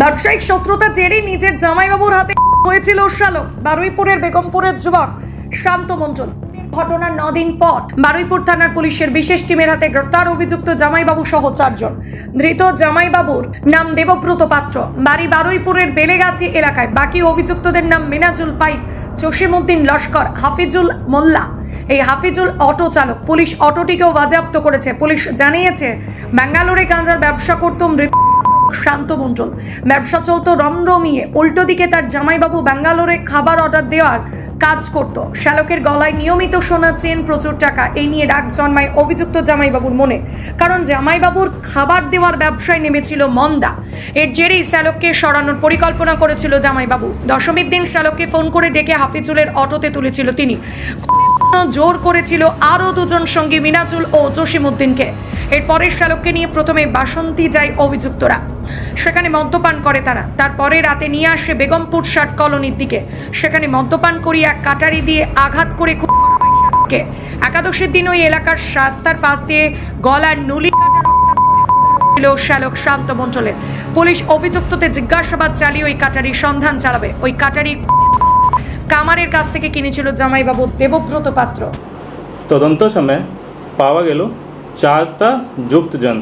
ব্যবসায়িক শত্রুতা জেরে নিজের জামাইবাবুর হাতে হয়েছিল শালক বারুইপুরের বেগমপুরের যুবক শান্ত মঞ্চল ঘটনার নদিন পর বারুইপুর থানার পুলিশের বিশেষ টিমের হাতে গ্রেফতার অভিযুক্ত জামাইবাবু সহ চারজন। ধৃত জামাইবাবুর নাম দেবব্রত পাত্র। বাড়ি বারুইপুরের বেলেগাছি এলাকায়। বাকি অভিযুক্তদের নাম মিনাজুল পাইক, জসিমউদ্দিন লস্কর, হাফিজুল মোল্লা। এই হাফিজুল অটো চালক। পুলিশ অটোটিকেও বাজেয়াপ্ত করেছে। পুলিশ জানিয়েছে ব্যাঙ্গালোরে গাঁজার ব্যবসা করত মৃত শান্ত মণ্ডল। ব্যবসা চলতো রমরমিয়ে। উল্টো দিকে তার জামাইবাবু ব্যাঙ্গালোরে খাবার অর্ডার দেওয়ার কাজ করত। শ্যালকের গলায় নিয়মিত সোনা চেন, প্রচুর টাকা। এই নিয়ে ডাক জন্মায় অভিযুক্ত জামাইবাবুর মনে। কারণ জামাইবাবুর খাবার দেওয়ার ব্যবসায় নেমেছিল মন্দা। এর জেরেই শ্যালককে সরানোর পরিকল্পনা করেছিল জামাইবাবু। দশমীর দিন শ্যালককে ফোন করে ডেকে হাফিজুলের অটোতে তুলেছিল তিনি। জোর করেছিল আরও দুজন সঙ্গী মিনাজুল ও জসিমুদ্দিনকে এরপরে শ্যালককে নিয়ে প্রথমে বাসন্তী যায় অভিযুক্তরা। সেখানে মদ্যপান করে তারা। তারপরে রাতে নিয়ে আসে বেগমপুর ষাট কলোনির দিকে। সেখানে মদ্যপান করিয়ে এক কাটারি দিয়ে আঘাত করে হয় একাদশের দিন ওই এলাকার রাস্তার পাশ দিয়ে গলার নুলি ছিল শ্যালক শান্ত মণ্ডলের পুলিশ অভিযুক্তদের জিজ্ঞাসাবাদ চালিয়ে ওই কাটারির সন্ধান চালাবে। ওই কাটারির কামারের কাছ থেকে কিনেছিল জামাইবাবু দেবব্রত পাত্র। তদন্ত সময় পাওয়া গেল চারটা যুক্তজন।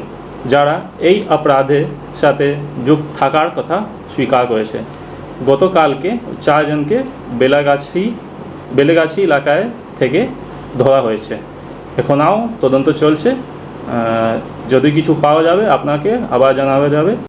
যারা এই অপরাধের সাথে যুক্ত থাকার কথা স্বীকার করেছে। গতকালকে চারজনকে বেলাগাছি, বেলেগাছি এলাকায় থেকে ধরা হয়েছে। এখনও তদন্ত চলছে। যদি কিছু পাওয়া যাবে, আপনাকে আবার জানানো যাবে।